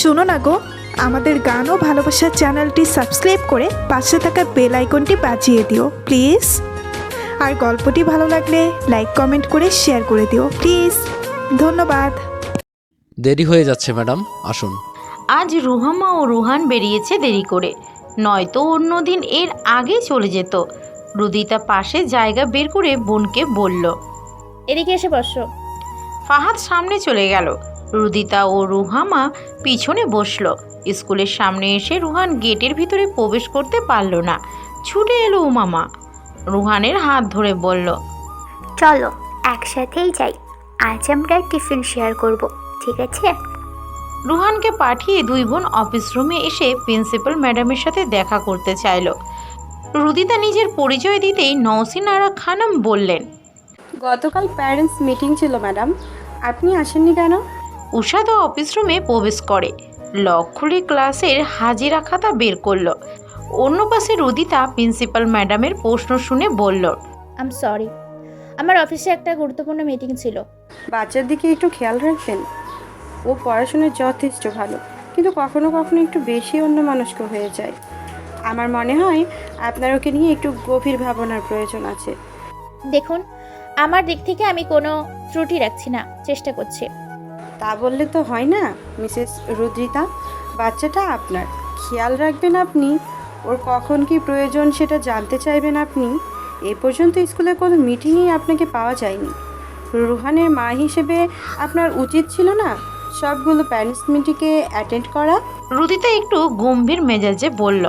শোনো না গো আমাদের গান ও ভালোবাসার চ্যানেলটি সাবস্ক্রাইব করে পাশে থাকা বেল আইকনটি বাজিয়ে দিও প্লিজ। আর গল্পটি ভালো লাগলে লাইক কমেন্ট করে শেয়ার করে দিও প্লিজ। ধন্যবাদ। দেরি হয়ে যাচ্ছে ম্যাডাম। আসুন। আজ রুহামা ও রুহান বেরিয়েছে দেরি করে। নয়তো অন্যদিন এর আগে চলে যেত। রুদিতা পাশে জায়গা বের করে বোনকে বলল এদিকে এসে বসো। ফাহাদ সামনে চলে গেল। রুদিতা ও রুহামা পিছনে বসল। স্কুলের সামনে এসে রুহান গেটের ভিতরে প্রবেশ করতে পারল না। ছুটে এলো উমামা। রুহানের হাত ধরে বলল চলো একসাথেই যাই। আজ আমরা টিফিন শেয়ার করব ঠিক আছে? রুহানকে পাঠিয়ে দুই বোন অফিস রুমে এসে প্রিন্সিপাল ম্যাডামের সাথে দেখা করতে চাইল। রুদিতা নিজের পরিচয় দিতেই নওসিন আরা খানম বললেন গতকাল প্যারেন্টস মিটিং ছিল ম্যাডাম। আপনি আসেননি কেন? উষা তো অফিস রুমে প্রবেশ করে। লক খুলে ক্লাসের হাজিরা খাতা বের করল। অন্য পাশে রুদিতা প্রিন্সিপাল ম্যাডামের প্রশ্ন শুনে বলল আম সরি আমার অফিসে একটা গুরুত্বপূর্ণ মিটিং ছিল। বাচ্চার দিকে একটু খেয়াল রাখবেন। ও পড়াশোনায় যথেষ্ট ভালো কিন্তু কখনো কখনো একটু বেশি অন্য মানুষকে হয়ে যায়। আমার মনে হয় আপনার ওকে নিয়ে একটু গভীর ভাবনার প্রয়োজন আছে। দেখুন আমার দিক থেকে আমি কোনো ত্রুটি রাখছি না চেষ্টা করছি। তা বললে তো হয় না মিসেস রুদ্রিতা? বাচ্চাটা আপনার খেয়াল রাখবেন আপনি। ওর কখন কি প্রয়োজন সেটা জানতে চাইবেন আপনি। এ পর্যন্ত স্কুলে কোনো মিটিংই আপনাকে পাওয়া যায়নি। রুহানের মা হিসেবে আপনার উচিত ছিল না সবগুলো প্যারেন্টস মিটিংকে অ্যাটেন্ড করা? রুদিতা একটু গম্ভীর মেজাজে বলল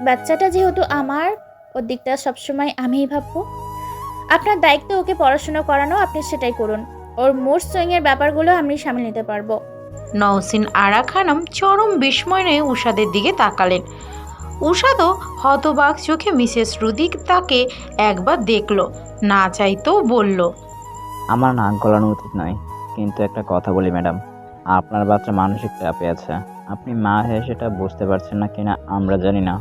বাচ্চাটা যেহেতু আমার ওর দিকটা সবসময় আমিই ভাববো। আপনার দায়িত্ব ওকে পড়াশোনা করানো আপনি সেটাই করুন। ওর মুড সুইংয়ের ব্যাপারগুলো আমি সামলে নিতে পারব। নওসিন আরা খানম চরম বিস্ময় নিয়ে উষাদের দিকে তাকালেন। উষাদও হতবাক চোখে মিসেস রুদিক তাকে একবার দেখল না চাইতেও বলল আমার নাক গলানো উচিত নয় কিন্তু একটা কথা বলি ম্যাডাম আপনার বাচ্চা মানসিক চাপে আছে। আপনি মা হয়ে সেটা বুঝতে পারছেন না কিনা আমরা জানি না।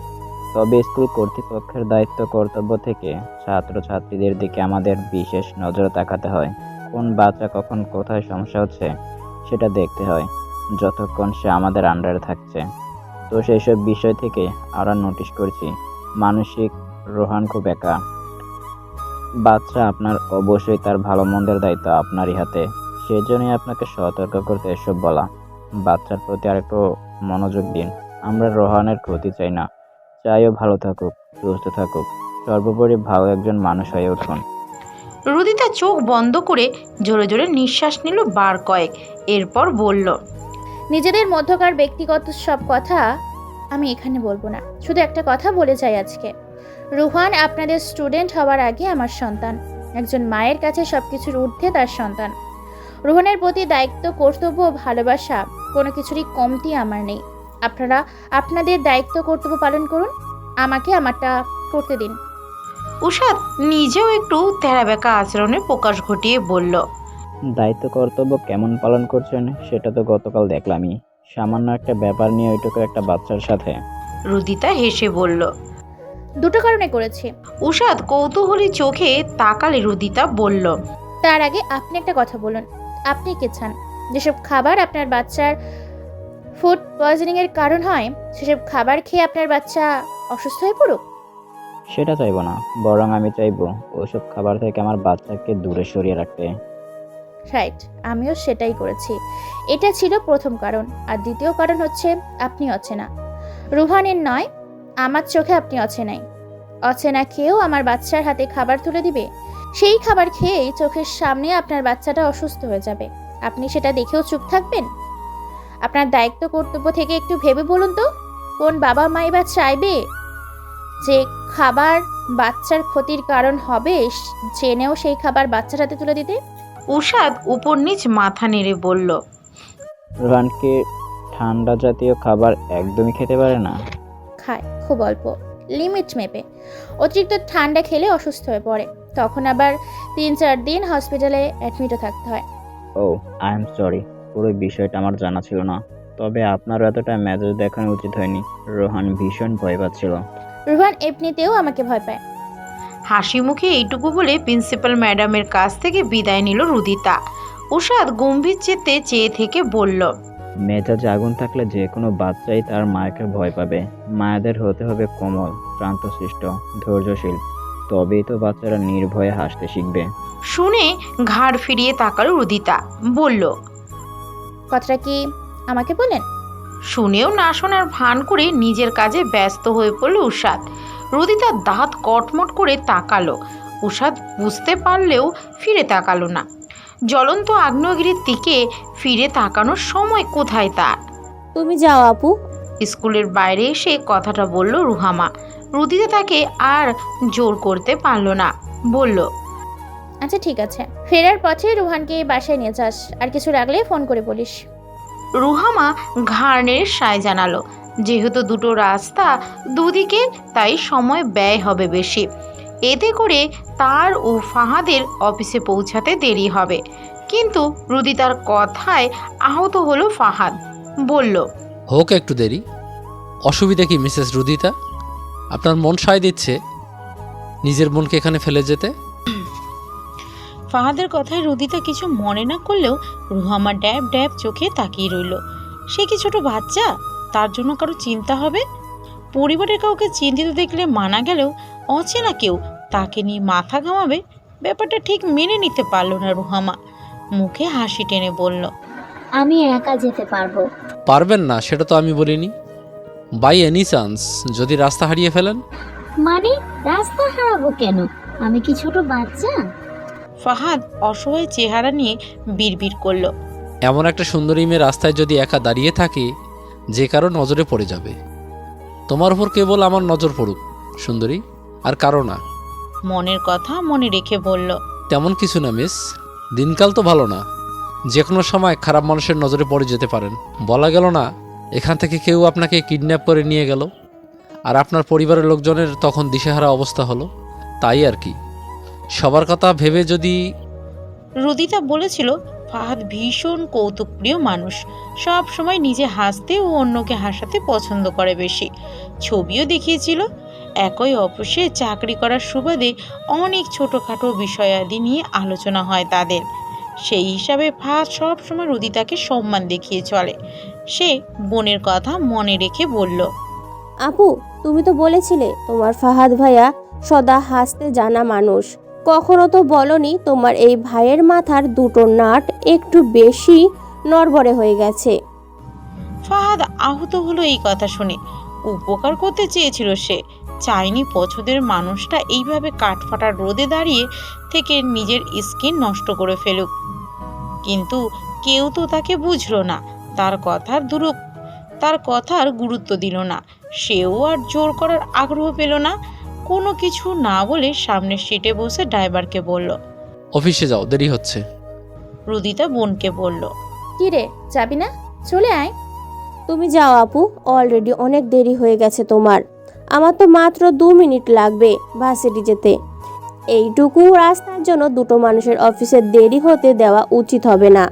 তবে স্কুল কর্তৃপক্ষের দায়িত্ব কর্তব্য থেকে ছাত্রছাত্রীদের দিকে আমাদের বিশেষ নজর তাকাতে হয়। কোন বাচ্চা কখন কোথায় সমস্যা হচ্ছে, সেটা দেখতে হয়, যতক্ষণ সে আমাদের আন্ডারে থাকছে। তো সেই সব বিষয় থেকে আমরা নোটিশ করছি, মানসিক রোহান খুব একা। বাচ্চা আপনার অবশ্যই তার ভালো মন্দের দায়িত্ব আপনারই হাতে, সেজন্যই আপনাকে সতর্ক করতে এসব বলা। বাচ্চার প্রতি আরেকটু মনোযোগ দিন, আমরা রোহানের ক্ষতি চাই না। চাইও ভালো থাকুক, সুস্থ থাকুক, সর্বোপরি ভালো একজন মানুষ হয়ে উঠুন। রুদিতা চোখ বন্ধ করে জোরে জোরে নিঃশ্বাস নিল বার কয়েক, এরপর বলল, নিজেদের মধ্যকার ব্যক্তিগত সব কথা আমি এখানে বলব না। শুধু একটা কথা বলে যাই আজকে। রুহান আপনাদের স্টুডেন্ট হওয়ার আগে আমার সন্তান। একজন মায়ের কাছে সব কিছুর ঊর্ধ্বে তার সন্তান। রুহানের প্রতি দায়িত্ব, কর্তব্য ভালোবাসা কোনো কিছুরই কমতি আমার নেই। আপনারা আপনাদের দায়িত্ব, কর্তব্য পালন করুন। আমাকে আমারটা করতে দিন। উষাদ নিজেও একটু তেরাবেকা আচরণে প্রকাশ ঘটিয়ে বলল দায়িত্ব কর্তব্য কেমন পালন করছেন সেটা তো গতকাল দেখলামই। সামান্য একটা ব্যাপার নিয়ে ওইটুকু একটা বাচ্চার সাথে। রুদিতা হেসে বলল দুটো কারণে করেছি। উষাদ কৌতূহলী চোখে তাকালে রুদিতা বলল তার আগে আপনি একটা কথা বলুন। আপনি কে চান? যেসব খাবার আপনার বাচ্চার ফুড পয়জনিংয়ের কারণ হয় সেসব খাবার খেয়ে আপনার বাচ্চা অসুস্থ হয়ে পড়ুক? সেটা চাইব না, বরং আমি চাইব ওইসব খাবার থেকে আমার বাচ্চাকে দূরে সরিয়ে রাখতে। রাইট, আমিও সেটাই করেছি। এটা ছিল প্রথম কারণ, আর দ্বিতীয় কারণ হচ্ছে আপনি অচেনা। রুহানের নয়, আমার চোখে আপনি অচেনাই। অচেনা খেয়েও আমার বাচ্চার হাতে খাবার তুলে দিবে? সেই খাবার খেয়েই চোখের সামনে আপনার বাচ্চাটা অসুস্থ হয়ে যাবে। আপনি সেটা দেখেও চুপ থাকবেন? আপনার দায়িত্ব কর্তব্য থেকে একটু ভেবে বলুন তো, কোন বাবা মাই বা চাইবে যে খাবার বাচ্চার ক্ষতির কারণ হবে? জেনেও সেই খাবার বাচ্চার হাতে তুলে দিতে? উষাদ উপর নিচ মাথা নেড়ে বলল রোহানকে ঠান্ডা জাতীয় খাবার একদমই খেতে পারে না। খায় খুব অল্প। লিমিট মেপে। অতিরিক্ত ঠান্ডা খেলে অসুস্থ হয়ে পড়ে। তখন আবার তিন চার দিন হসপিটালে অ্যাডমিটও থাকতে হয়। Oh I am sorry. পুরো বিষয়টা আমার জানা ছিল না। তবে আপনার এতটা মেজাজ দেখানো উচিত হয়নি। রোহান ভীষণ ভয় পাচ্ছিল। রুহান এমনিতেও আমাকে ভয় পায়। হাসি মুখে এইটুকু বলে প্রিন্সিপাল ম্যাডামের কাছ থেকে বিদায় নিল রুদিতা। উষাদ গম্ভীর চেতে চেয়ে থেকে বলল মেজাজে আগুন থাকলে যে কোনো বাচ্চাই তার মায়েকে ভয় পাবে। মায়েদের হতে হবে কোমল শান্তশিষ্ট ধৈর্যশীল। তবেই তো বাচ্চারা নির্ভয়ে হাসতে শিখবে। শুনে ঘাড় ফিরিয়ে তাকালো রুদিতা বলল কথাটা কি আমাকে বলেন? শুনেও না শোনার ভান করে নিজের কাজে ব্যস্ত হয়ে পড়ল উষাদ। রুদিতা দাঁত কটমট করে তাকালো। উষাদ বুঝতে পারলেও ফিরে তাকালো না। জ্বলন্ত আগ্নেয়গিরির দিকে ফিরে তাকানোর সময় কোথায় তার? তুমি যাও আপু। স্কুলের বাইরে এসে কথাটা বলল রুহামা। রুদিতা তাকে আর জোর করতে পারল না। বলল আচ্ছা ঠিক আছে। ফেরার পথে রুহানকে বাসায় নিয়ে যাস। আর কিছু রাখলে ফোন করে বলিস। রুহামা ঘাড়ের সায় জানালো, যেহেতু দুটো রাস্তা দুদিকে, তাই সময় ব্যয় হবে বেশি। এতে করে তার ও ফাহাদের অফিসে পৌঁছাতে দেরি হবে। কিন্তু রুদিতার কথায় আহত হলো ফাহাদ। বলল, হোক একটু দেরি। অসুবিধা কি, মিসেস রুদিতা? আপনার মন সায় দিচ্ছে নিজের মনকে এখানে ফেলে যেতে? ফাহাদের কথায় রুদিতা কিছু মনে না করলেও রুহামা ড্যাব ড্যাব চোখে তাকিয়ে রইল। সে কি ছোট বাচ্চা? তার জন্য কারও চিন্তা হবে? পরিবারের কাউকে চিন্তিত দেখলে মানা গেলেও অচেনা কেউ তাকে নিয়ে মাথা ঘামাবে ব্যাপারটা ঠিক মেনে নিতে পারল না রুহামা। মুখে হাসি টেনে বলল আমি একা যেতে পারব। পারবেন না সেটা তো আমি বলিনি। বাই এনি চান্স যদি রাস্তা হারিয়ে ফেলেন? মানে রাস্তা হারাবো কেন? আমি কি ছোট বাচ্চা? ফাহাদ অসহায় চেহারা নিয়ে বিড়বিড় করল। এমন একটা সুন্দরী মেয়ে রাস্তায় যদি একা দাঁড়িয়ে থাকে যে কারও নজরে পড়ে যাবে। তোমার উপর কেবল আমার নজর পড়ুক সুন্দরী আর কারও না। মনের কথা মনে রেখে বলল তেমন কিছু না মিস। দিনকাল তো ভালো না। যে কোনো সময় খারাপ মানুষের নজরে পড়ে যেতে পারেন। বলা গেল না এখান থেকে কেউ আপনাকে কিডন্যাপ করে নিয়ে গেল। আর আপনার পরিবারের লোকজনের তখন দিশেহারা অবস্থা হলো। তাই আর কি। সবার কথা ভেবে যদি রুদিতা বলেছিল ফাহাদ ভীষণ কৌতুকপ্রিয় মানুষ। সব সময় নিজে হাসতে ও অন্যকে হাসাতে পছন্দ করে বেশি। ছবিও দেখিয়েছিল একই অফিসে চাকরি করার সুবাদে অনেক ছোটোখাটো বিষয়াদি নিয়ে আলোচনা হয় তাদের। সেই হিসাবে ফাহাদ সব সময় রুদিতাকে সম্মান দেখিয়ে চলে। সে বোনের কথা মনে রেখে বলল আপু তুমি তো বলেছিলে তোমার ফাহাদ ভাইয়া সদা হাসতে জানা মানুষ। কখনো তো বলনি তোমার এই ভাইয়ের মাথার দুটো নাট একটু বেশি নড়বড়ে হয়ে গেছে। ফাহাদ আহত হলো এই কথা শুনে। উপকার করতে চেয়েছিল সে। চাইনি পছন্দের মানুষটা এইভাবে কাঠফাটার রোদে দাঁড়িয়ে থেকে নিজের স্কিন নষ্ট করে ফেলুক। কিন্তু কেউ তো তাকে বুঝলো না। তার কথার দুরুপ তার কথার গুরুত্ব দিল না। সেও আর জোর করার আগ্রহ পেল না। কোনো কিছু না বলে সামনের সিটে বসে ড্রাইভারকে বলল অফিসে যাও দেরি হচ্ছে। রুদিতা বোনকে বলল কি রে যাবি না? চলে আয়। তুমি যাও আপু অলরেডি অনেক দেরি হয়ে গেছে তোমার। আমার তো মাত্র দু মিনিট লাগবে ভার্সিটি যেতে। এইটুকু রাস্তার জন্য দুটো মানুষের অফিসে দেরি হতে দেওয়া উচিত হবে না।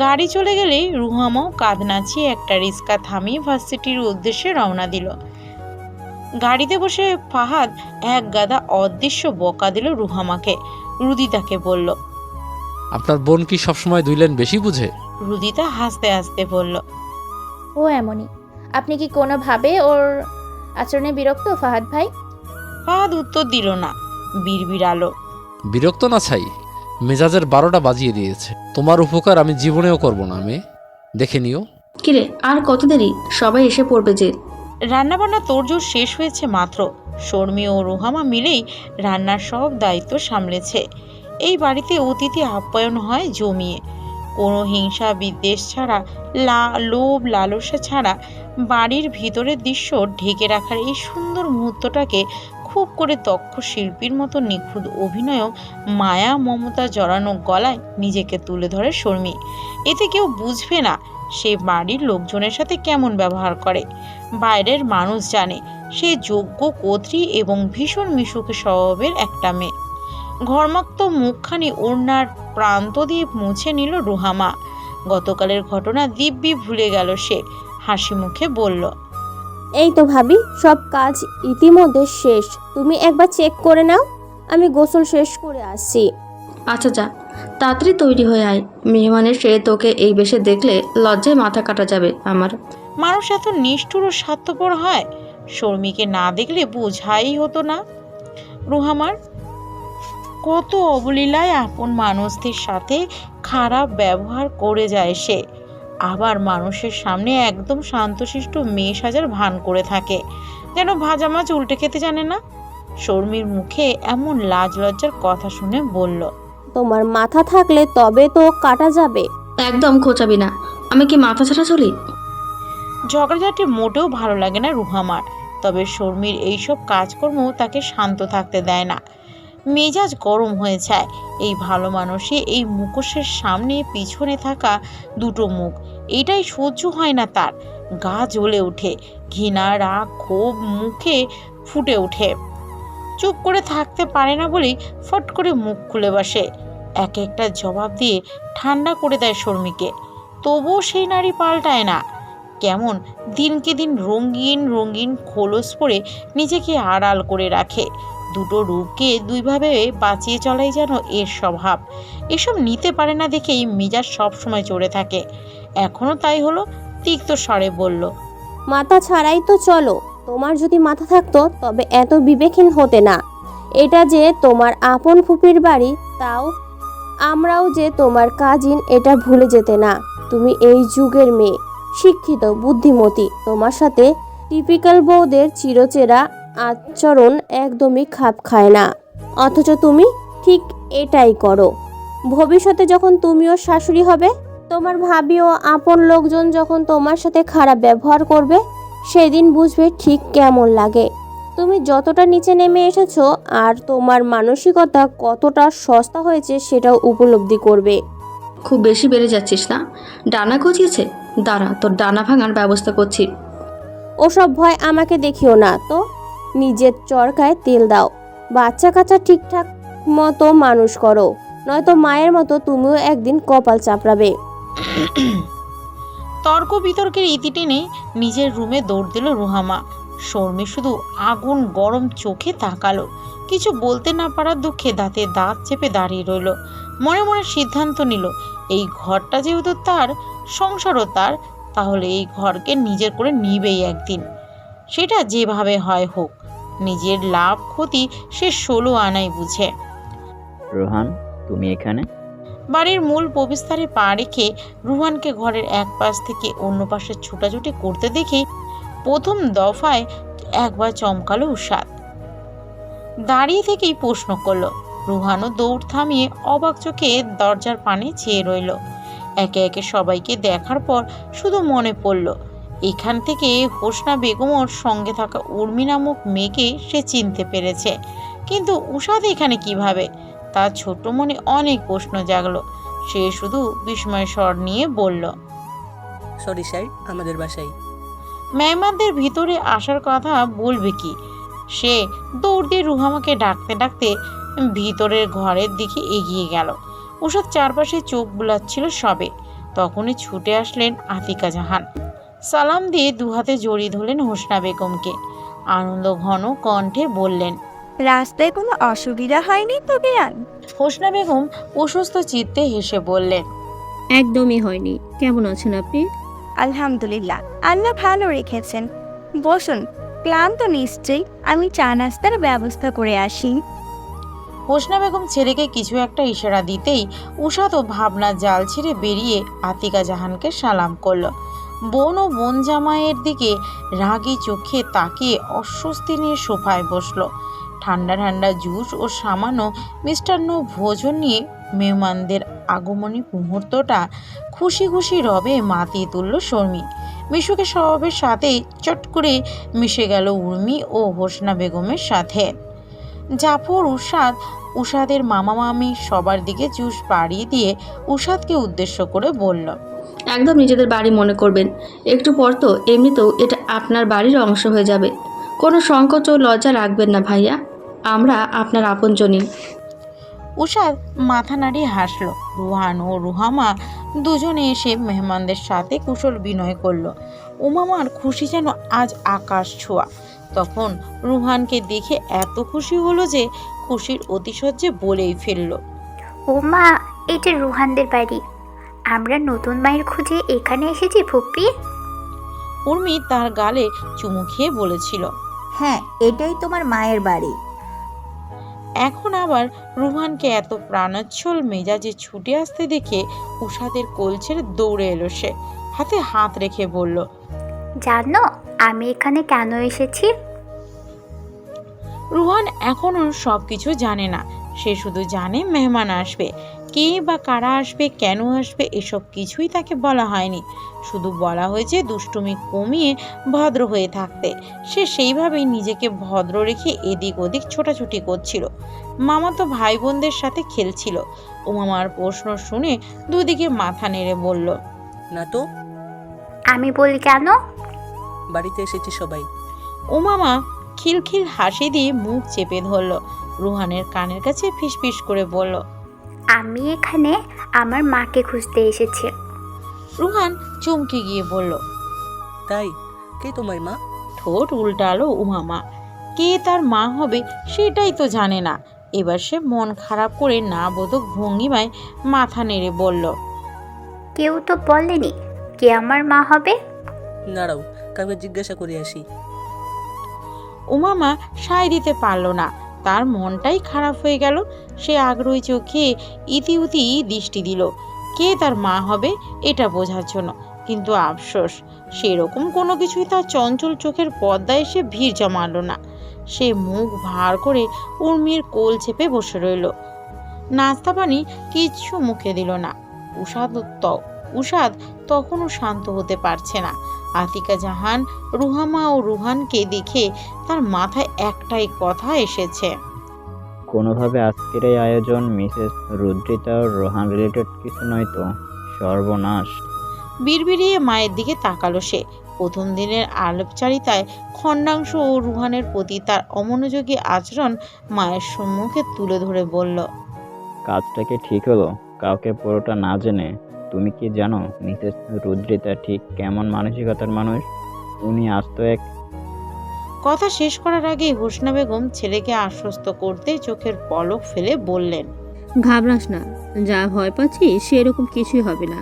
গাড়ি চলে গেলে রুহামাও কাঁধ নাচিয়ে একটা রিক্সা থামিয়ে ভার্সিটির উদ্দেশ্যে রওনা দিল। গাড়িতে বসে ফাহাদ এক গাদা অদৃশ্য বকা দিল রুহামাকে রুদিতাকে বলল আপনার বোন কি সবসময় দুই লাইন বেশি বুঝে? রুদিতা হাসতে হাসতে বলল ও এমনই। আপনি কি কোনোভাবে ওর আচরণে বিরক্ত ফাহাদ ভাই? ফাহাদ উত্তর দিল না বিড়বিড় আলো। বিরক্ত না ছাই মেজাজের বারোটা বাজিয়ে দিয়েছে। তোমার উপকার আমি জীবনেও করব না মেয়ে। দেখে নিও। কিরে আর কত দেরি? সবাই এসে পড়বে যে। রান্নাবান্না তোড়জোড় শেষ হয়েছে মাত্র। শর্মি ও রুহামা মিলেই রান্নার সব দায়িত্ব সামলেছে। এই বাড়িতে অতিথি আপ্যায়ন হয় জমিয়ে। কোনো হিংসা বিদ্বেষ ছাড়া, লা, লোভ, লালসা ছাড়া বাড়ির ভিতরের দৃশ্য ঢেকে রাখার এই সুন্দর মুহূর্তটাকে খুব করে দক্ষ শিল্পীর মতো নিখুঁত অভিনয়ও মায়া, মমতা জড়ানো গলায় নিজেকে তুলে ধরে শর্মী। এতে কেউ বুঝবে না সে বাড়ির লোকজনের সাথে কেমন ব্যবহার করে? বাইরের মানুষ জানে সে যোগ্য কর্ত্রী এবং ভীষণ মিশুকে স্বভাবের একটা মেয়ে। ঘর্মাক্ত মুখখানি ওড়নার প্রান্ত দিয়ে মুছে নিল রুহামা। গতকালের ঘটনা দিব্যি ভুলে গেল সে। হাসি মুখে বলল এই তো ভাবি সব কাজ ইতিমধ্যে শেষ। তুমি একবার চেক করে নাও। আমি গোসল শেষ করে আসছি। আচ্ছা যা। তাড়াতাড়ি তৈরি হয়ে আয়। মেহমানের সে তোকে এই বেশে দেখলে লজ্জায় মাথা কাটা যাবে আমার। মানুষ এত নিষ্ঠুর ও স্বার্থপর হয়? শর্মিকে না দেখলে বোঝাই হতো না। রুহামার, কত অবলীলায় আপন মানুষদের সাথে খারাপ ব্যবহার করে যায় সে। আবার মানুষের সামনে একদম শান্তশিষ্ট মেয়ে সাজার ভান করে থাকে। যেন ভাজা মাছ উল্টে খেতে জানে না। শর্মির মুখে এমন লাজ লজ্জার কথা শুনে বলল তোমার মাথা থাকলে তবে তো কাটা যাবে। একদম খোঁচাবি না। আমি কি মাথা ছাড়া চলি? ঝগড়াঝাটি মোটেও ভালো লাগে না রুহামার তবে শর্মির এইসব কাজকর্ম তাকে শান্ত থাকতে দেয় না। মেজাজ গরম হয়ে যায়। এই ভালো মানুষে এই মুখোশের সামনে পিছনে থাকা দুটো মুখ। এটাই সহ্য হয় না তার। গা জ্বলে ওঠে। ঘৃণা রাগ ক্ষোভ মুখে ফুটে ওঠে। চুপ করে থাকতে পারে না বলেই ফট করে মুখ খুলে বসে। এক একটা জবাব দিয়ে ঠান্ডা করে দেয় শর্মিকে। তবুও সেই নারী পাল্টায় না। কেমন দিনকে দিন রঙিন রঙিন খোলস পরে নিজেকে আড়াল করে রাখে। দুটো রূপকে দুইভাবে বাঁচিয়ে চলাই যেন এর স্বভাব। এসব নিতে পারে না দেখেই মেজাজ সবসময় চড়ে থাকে। এখনও তাই হলো, তিক্ত স্বরে বলল, মাথা ছাড়াই তো চলো। তোমার যদি মাথা থাকতো, তবে এত বিবেকহীন হতে না। এটা যে তোমার আপন ফুপির বাড়ি, তাও আমরাও যে তোমার কাজিন, এটা ভুলে যেতে না। তুমি এই যুগের মেয়ে, শিক্ষিত, বুদ্ধিমতী। তোমার সাথে টিপিক্যাল বউদের চিরচেরা আচরণ একদমই খাপ খায় না। অথচ তুমি ঠিক এটাই করো। ভবিষ্যতে যখন তুমিও শাশুড়ি হবে, তোমার ভাবি ও আপন লোকজন যখন তোমার সাথে খারাপ ব্যবহার করবে, সেদিন বুঝবে ঠিক কেমন লাগে। তুমি যতটা নিচে নেমে এসেছ আর তোমার মানসিকতা কতটা সস্তা হয়েছে সেটাও উপলব্ধি করবে। খুব বেশি বেড়ে যাচ্ছিস না। ডানা গজিয়েছে দাঁড়া তোর ডানা ভাঙার ব্যবস্থা করছি। ওসব ভয় আমাকে দেখিও না তো। নিজের চরকায় তেল দাও। বাচ্চা কাচ্চা ঠিকঠাক মতো মানুষ করো। নয়তো মায়ের মতো তুমিও একদিন কপাল চাপড়াবে। তর্ক বিতর্কের ইতি টেনে নিজের রুমে দৌড় দিল রুহামা। শর্মি শুধু আগুন গরম চোখে তাকালো। কিছু বলতে না পারার দুঃখে দাঁতে দাঁত চেপে দাঁড়িয়ে রইল। মনে মনে সিদ্ধান্ত নিল এই ঘরটা যেহেতু তার সংসারও তার তাহলে এই ঘরকে নিজের করে নিবেই একদিন। সেটা যেভাবে হয় হোক নিজের লাভ ক্ষতি সে ষোলো আনাই বুঝে। রোহান তুমি এখানে? বাড়ির মূল প্রবেশদ্বারে পা রেখে রুহানকে ঘরের এক পাশ থেকে অন্য পাশে ছুটাছুটি করতে দেখে প্রথম দফায় একবার চমকালো উষাদ। দাঁড়িয়ে থেকেই প্রশ্ন করল। রুহানও দৌড় থামিয়ে অবাক চোখে দরজার পানে চেয়ে রইল। একে একে সবাইকে দেখার পর শুধু মনে পড়ল, এখান থেকে হোসনা বেগমর সঙ্গে থাকা উর্মি নামক মেয়েকে সে চিনতে পেরেছে। কিন্তু উষাদ এখানে কীভাবে? তার ছোট মনে অনেক প্রশ্ন জাগলো। সে শুধু বিস্ময় স্বর নিয়ে বলল সরি স্যার আমাদের বাসায় মেহমানদের ভিতরে আসার কথা বলবে কি? সে দৌড় দিয়ে রুহামাকে ডাকতে ডাকতে ভিতরের ঘরের দিকে এগিয়ে গেল। ওসব চারপাশে চোখ বুলাচ্ছিল সবে। তখনই ছুটে আসলেন আতিকা জাহান। সালাম দিয়ে দুহাতে জড়িয়ে ধরলেন হোসনা বেগমকে। আনন্দ ঘন কণ্ঠে বললেন রাস্তায় কোনো অসুবিধা হয়নি তো বিয়ান হোসনা বেগম অসুস্থ চিত্তে হেসে বললেন একদমই হয়নি। কেমন আছেন আপনি? আলহামদুলিল্লাহ। আল্লাহ ভালো রেখেছেন। বসুন, ক্লান্ত নিশ্চয়ই, আমি চা নাস্তার ব্যবস্থা করে আসি। হোসনা বেগম ছেলেকে কিছু একটা ইশারা দিতেই উষা তো ভাবনা জাল ছেড়ে বেরিয়ে আতিকা জাহানকে সালাম করল। বোন ও বোন জামাইয়ের দিকে রাগী চোখে তাকিয়ে অস্বস্তি নিয়ে সোফায় বসল। ঠান্ডা ঠান্ডা জুস ও সামান্য মিষ্টান্ন ভোজন নিয়ে মেহমানদের আগমনী মুহূর্তটা খুশি খুশি রবে মাতিয়ে তুলল শর্মি মিশুকে স্বভাবের সাথেই চট করে মিশে গেল উর্মি ও হোসনা বেগমের সাথে। জাফর, উষাদ, উষাদের মামা মামি সবার দিকে জুস বাড়িয়ে দিয়ে উষাদকে উদ্দেশ্য করে বলল, একদম নিজেদের বাড়ি মনে করবেন। একটু পর তো এমনিতেও এটা আপনার বাড়ির অংশ হয়ে যাবে। কোনো সংকোচ ও লজ্জা রাখবেন না ভাইয়া। আমরা আপনার আপনজনই। উষাদ মাথা নাড়িয়ে হাসলো। রুহান ও রুহামা দুজনে এসে মেহমানদের সাথে কুশল বিনয় করল। উমামার খুশি যেন আজ আকাশ ছোঁয়া। তখন রুহানকে দেখে এত খুশি হলো যে খুশির অতিশয্যে বলেই ফেলল। ও মা এটা রুহানদের বাড়ি। আমরা নতুন মায়ের খুঁজে এখানে এসেছি ফুপ্পি। উর্মি তার গালে চুমু খেয়ে বলেছিল হ্যাঁ এটাই তোমার মায়ের বাড়ি। এখন আবার রুহানকে এত প্রাণোচ্ছল মেজাজে ছুটে আসতে দেখে উষাদের কোল ছেড়ে দৌড়ে এলো সে। হাতে হাত রেখে বলল জানো আমি এখানে কেন এসেছি? রুহান এখনও সব কিছু জানে না। সে শুধু জানে মেহমান আসবে। কে বা কারা আসবে কেন আসবে এসব কিছুই তাকে বলা হয়নি। শুধু বলা হয়েছে দুষ্টুমি কমিয়ে ভদ্র হয়ে থাকতে। সে সেইভাবেই নিজেকে ভদ্র রেখে এদিক ওদিক ছোটাছুটি করছিল। মামা তো ভাই বোনদের সাথে খেলছিল। ও মামার প্রশ্ন শুনে দুদিকে মাথা নেড়ে বলল না তো? আমি বলি কেন? বাড়িতে এসেছি সবাই। ও মামা খিলখিল হাসি দিয়ে মুখ চেপে ধরল। রুহানের কানের কাছে ফিসফিস করে বলল আমি এখানে আমার মাকে খুঁজতে এসেছি। রুহান চমকে গিয়ে বলল তাই? কে তোমার মা? ঠোঁট উল্টালো উমামা কে তার মা হবে সেটাই তো জানে না। এবার সে মন খারাপ করে না বোধক ভঙ্গিমায় মাথা নেড়ে বলল কেউ তো বলেনি কে আমার মা হবে। দাঁড়াও কাউকে জিজ্ঞাসা করে আসি। উমামা সায় দিতে পারল না। তার মনটাই খারাপ হয়ে গেল। সে আগ্রহী চোখে ইতিউতি দৃষ্টি দিল। কে তার মা হবে এটা বোঝার জন্য। কিন্তু আফসোস, সেরকম কোনো কিছুই তার চঞ্চল চোখের পর্দায় এসে ভিড় জমালো না। সে মুখ ভার করে উর্মির কোল চেপে বসে রইল। নাস্তা পানি কিচ্ছু মুখে দিল না। উষাদ উষাদ তখনও শান্ত হতে পারছে না। আতিকা জাহান রুহামা ও রুহানকে দেখে তার মাথায় একটাই কথা এসেছে। কোনোভাবে আজকের এই আয়োজন মিসেস রুদ্রিতা রোহান রিলেটেড কিছু নয় তো? সর্বনাশ। বিড়বিড়িয়ে মায়ের দিকে তাকালো সে। প্রথম দিনের আলোপচারিতায় খণ্ডাংশ ও রুহানের প্রতি তার অমনোযোগী আচরণ মায়ের সম্মুখে তুলে ধরে বলল কাজটা কি ঠিক হলো? কাউকে পুরোটা না জেনে তুমি কি জানো মিসেস রুদ্রিতা ঠিক কেমন মানসিকতার মানুষ? উনি আস্ত এক কথা শেষ করার আগেই হোসনা বেগম ছেলেকে আশ্বস্ত করতে চোখের পলক ফেলে বললেন ঘাবড়াস না যা ভয় পাচ্ছি সেরকম কিছুই হবে না।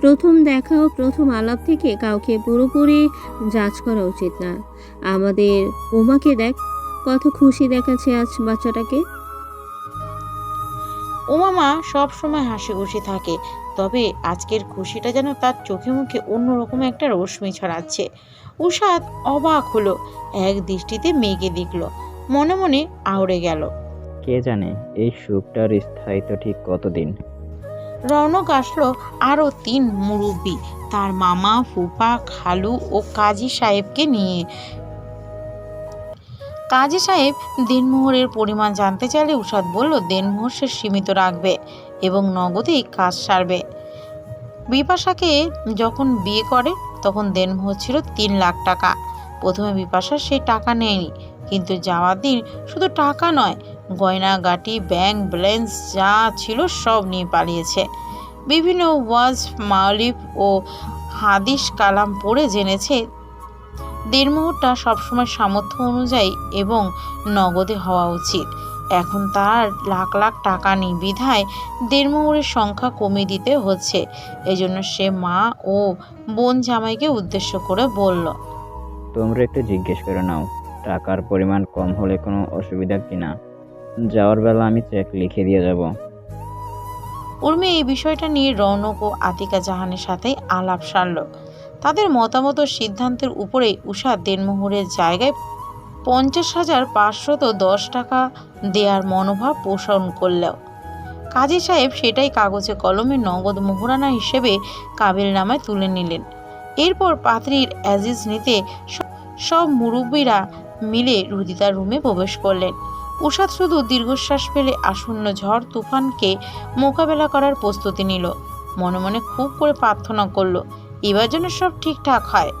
প্রথম দেখা ও প্রথম আলাপ থেকে কাউকে পুরোপুরি জাজ করা উচিত না। আমাদের উমাকে দেখ কত খুশি দেখাচ্ছে আজ বাচ্চাটাকে। ওমামা সব সময় হাসি খুশি থাকে। তবে আজকের খুশিটা যেন তার চোখে মুখে অন্যরকম একটা রশ্মি ছড়াচ্ছে। উষাদ অবাক হলো এক দৃষ্টিতে মেয়েকে দেখল মনে মনে আউড়ে গেল। কে জানে এই সুখটার স্থায়িত্ব ঠিক কতদিন? রৌনক আসলো আরও তিন মুরব্বী তার মামা ফুপা খালু ও কাজী সাহেবকে নিয়ে। কাজী সাহেব দিনমোহরের পরিমাণ জানতে চাইলে উষাদ বলল দিনমোহর সে সীমিত রাখবে। এবং নগদেই কাজ সারবে। বিপাশাকে যখন বিয়ে করে, তখন দেনমোহর ছিল তিন লাখ টাকা। প্রথমে বিপাশা সেই টাকা নেয়নি, কিন্তু যাওয়ার দিন শুধু টাকা নয় গয়না গয়নাগাটি, ব্যাংক ব্যালেন্স যা ছিল সব নিয়ে পালিয়েছে। বিভিন্ন ওয়াজ মালিফ ও হাদিস কালাম পড়ে জেনেছে। দেড়মুহূর্তটা সবসময় সামর্থ্য অনুযায়ী এবং নগদে হওয়া উচিত। এখন তার লাখ লাখ টাকা নেই বিধায় দেড়মুহুরের সংখ্যা কমিয়ে দিতে হচ্ছে। এজন্য সে মা ও বোন জামাইকে উদ্দেশ্য করে বলল তোমরা একটু জিজ্ঞেস করে নাও টাকার পরিমাণ কম হলে কোনো অসুবিধা কিনা যাওয়ার বেলা আমি চেক লিখে দিয়ে যাব। উর্মি এই বিষয়টা নিয়ে রৌনক ও আতিকা জাহানের সাথে আলাপ সারল। তাদের মতামত ও সিদ্ধান্তের উপরেই উষা দেনমোহরের জায়গায় পঞ্চাশ হাজার পাঁচশত দশ টাকা দেয়ার মনোভাব পোষণ করলেও। কাজী সাহেব সেটাই কাগজে কলমে নগদ মোহরানা হিসেবে কাবিল নামায় তুলে নিলেন। এরপর পাত্রীর অ্যাজিজ নিতে সব মুরব্বীরা মিলে রুদিতার রুমে প্রবেশ করলেন। উষাদ শুধু দীর্ঘশ্বাস ফেলে আসন্ন ঝড় তুফানকে মোকাবেলা করার প্রস্তুতি নিল। মনে মনে খুব করে প্রার্থনা করল, এবার যেন সব ঠিকঠাক হয়।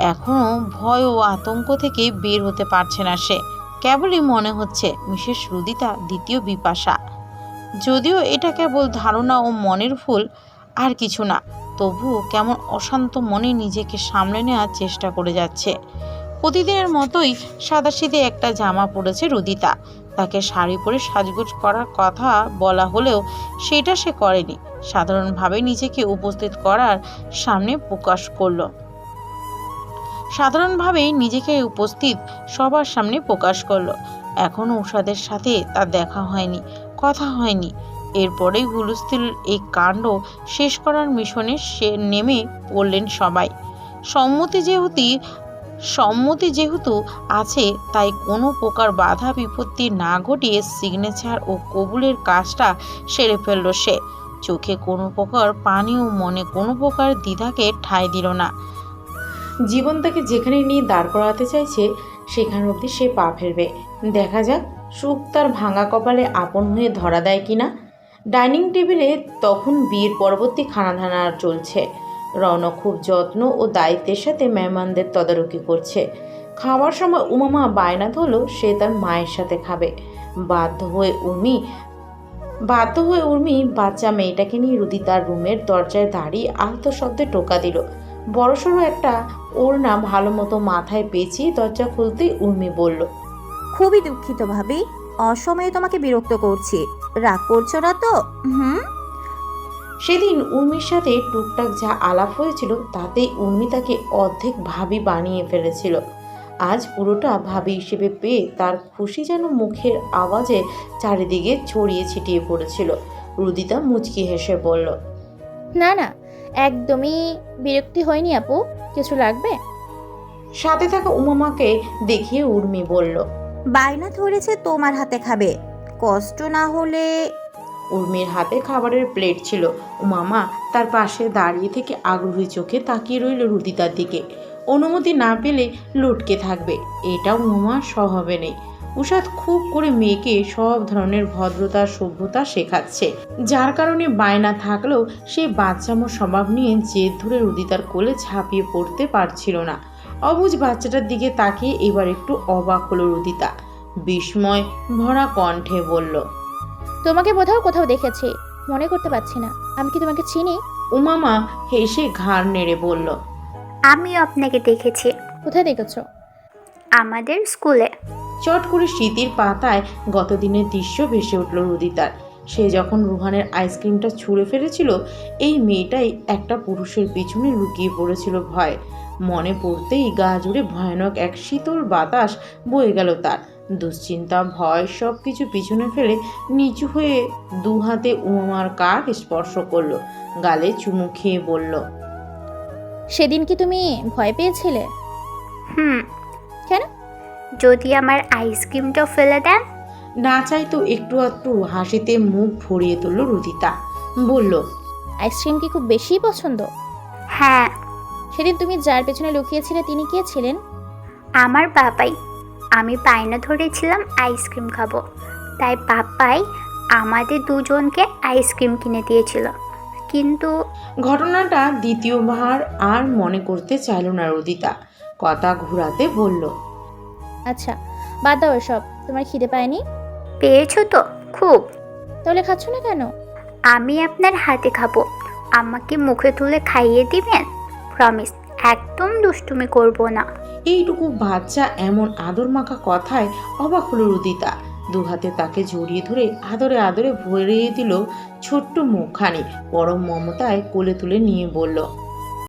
এখনও ভয় ও আতঙ্ক থেকে বের হতে পারছে না সে। কেবলই মনে হচ্ছে মিসেস রুদিতা দ্বিতীয় বিপাশা। যদিও এটা কেবল ধারণা ও মনের ভুল, আর কিছু না। তবুও কেমন অশান্ত মনে নিজেকে সামলে নেওয়ার চেষ্টা করে যাচ্ছে। প্রতিদিনের মতোই সাদাসিধে একটা জামা পরেছে রুদিতা। তাকে শাড়ি পরে সাজগোজ করার কথা বলা হলেও সেটা সে করেনি। সাধারণভাবে নিজেকে উপস্থিত করার সামনে প্রকাশ করল। সাধারণভাবেই নিজেকে উপস্থিত সবার সামনে প্রকাশ করল। এখনও উষাদের সাথে তার দেখা হয়নি, কথা হয়নি। এরপরেই হুলস্থুল এই কাণ্ড শেষ করার মিশনে সে নেমে পড়লেন সবাই। সম্মতি যেহেতু সম্মতি যেহেতু আছে, তাই কোনো প্রকার বাধা বিপত্তি না ঘটিয়ে সিগনেচার ও কবুলের কাজটা সেরে ফেলল সে। চোখে কোনো প্রকার পানি ও মনে কোনো প্রকার দ্বিধাকে ঠাঁই দিল না। জীবন তাকে যেখানে নিয়ে দাঁড় করাতে চাইছে, সেখান অবধি সে পা ফেলবে। দেখা যাক, সুখ তার ভাঙা কপালে আপন হয়ে ধরা দেয় কিনা। ডাইনিং টেবিলে তখন বিয়ের পরবর্তী খানাধানা চলছে। রৌনক খুব যত্ন ও দায়িত্বের সাথে মেহমানদের তদারকি করছে। খাওয়ার সময় উমামা বায়না ধরলো, সে তার মায়ের সাথে খাবে। বাধ্য হয়ে উর্মি বাধ্য হয়ে উর্মি বাচ্চা মেয়েটাকে নিয়ে রুদি তার রুমের দরজায় দাঁড়িয়ে আহত শব্দে টোকা দিল। বড়সড় একটা ওড়না ভালো মতো মাথায় পেঁচিয়ে দরজা খুলতেই উর্মি বলল খুবই দুঃখিত ভাবি অসময়ে তোমাকে বিরক্ত করছি। রাগ করছ না তো? হুম? সেদিন উর্মির সাথে টুকটাক যা আলাপ হয়েছিল তাতেই উর্মি তাকে অর্ধেক ভাবি বানিয়ে ফেলেছিল। আজ পুরোটা ভাবি হিসেবে পেয়ে তার খুশি যেন মুখের আওয়াজে চারিদিকে ছড়িয়ে ছিটিয়ে পড়েছিল। রুদিতা মুচকি হেসে বলল না না একদমই বিরক্তি হয়নি আপু? কিছু লাগবে? সাথে থাকা উমামাকে দেখিয়ে উর্মি বলল বায়না ধরেছে তোমার হাতে খাবে। কষ্ট না হলে উর্মির হাতে খাবারের প্লেট ছিল। উমামা তার পাশে দাঁড়িয়ে থেকে আগ্রহী চোখে তাকিয়ে রইল রুদিতার দিকে। অনুমতি না পেলে লটকে থাকবে। এটা উমামার স্বভাবে নেই। উষাদ খুব করে মেয়েকে সব ধরনের ভদ্রতা সভ্যতা শেখাচ্ছে। যার কারণে বায়না থাকলেও সে বাচ্চামো স্বভাব নিয়ে জেদ ধরে রুদিতার কোলে ঝাঁপিয়ে পড়তে পারছিল না। অবুজ বাচ্চাটার দিকে তাকিয়ে এবার একটু অবাক হলো রুদিতা। বিস্ময় ভরা কণ্ঠে বলল তোমাকে বোধহয় কোথাও দেখেছি। মনে করতে পারছি না। আমি কি তোমাকে চিনি? উমামা হেসে ঘাড় নেড়ে বলল আমিও আপনাকে দেখেছি। কোথায় দেখেছ? আমাদের স্কুলে। চট করে স্মৃতির পাতায় গতদিনের দৃশ্য ভেসে উঠল রুদিতার। সে যখন রুহানের আইসক্রিমটা ছুঁড়ে ফেলেছিল এই মেয়েটাই একটা পুরুষের পিছনে লুকিয়ে পড়েছিল ভয়। মনে পড়তেই গা জুড়ে ভয়ানক এক শীতল বাতাস বয়ে গেল তার। দুশ্চিন্তা ভয় সব কিছু পিছনে ফেলে নিচু হয়ে দু হাতে উমামার কাক স্পর্শ করল গালে চুমু খেয়ে বলল সেদিন কি তুমি ভয় পেয়েছিলে? হুম। কেন? যদি আমার আইসক্রিমটা ফেলে দেন? না চাইতো একটু একটু হাসিতে মুখ ভরিয়ে তুলল রুদিতা। বলল আইসক্রিম কি খুব বেশি পছন্দ? হ্যাঁ। সেদিন তুমি যার পেছনে লুকিয়েছিলে তিনি কে ছিলেন? আমার বাবাই। আমি বায়না ধরেছিলাম আইসক্রিম খাব। তাই পাপাই আমাদের দুজনকে আইসক্রিম কিনে দিয়েছিল। কিন্তু ঘটনাটা দ্বিতীয়বার আর মনে করতে চাইল না রুদিতা। কথা ঘুরাতে বলল আচ্ছা বাদ দাও এসব। তোমার খিদে পায়নি? পেয়েছ তো খুব। তাহলে খাচ্ছ না কেন? আমি আপনার হাতে খাব। আমাকে মুখে তুলে খাইয়ে দিবেন? প্রমিস একদম দুষ্টুমি করব না। এইটুকু বাচ্চা এমন আদর মাখা কথায় অবাক হলো রুদিতা। দু হাতে তাকে জড়িয়ে ধরে আদরে আদরে ভরিয়ে দিল ছোট্ট মুখখানি। পরম মমতায় কোলে তুলে নিয়ে বলল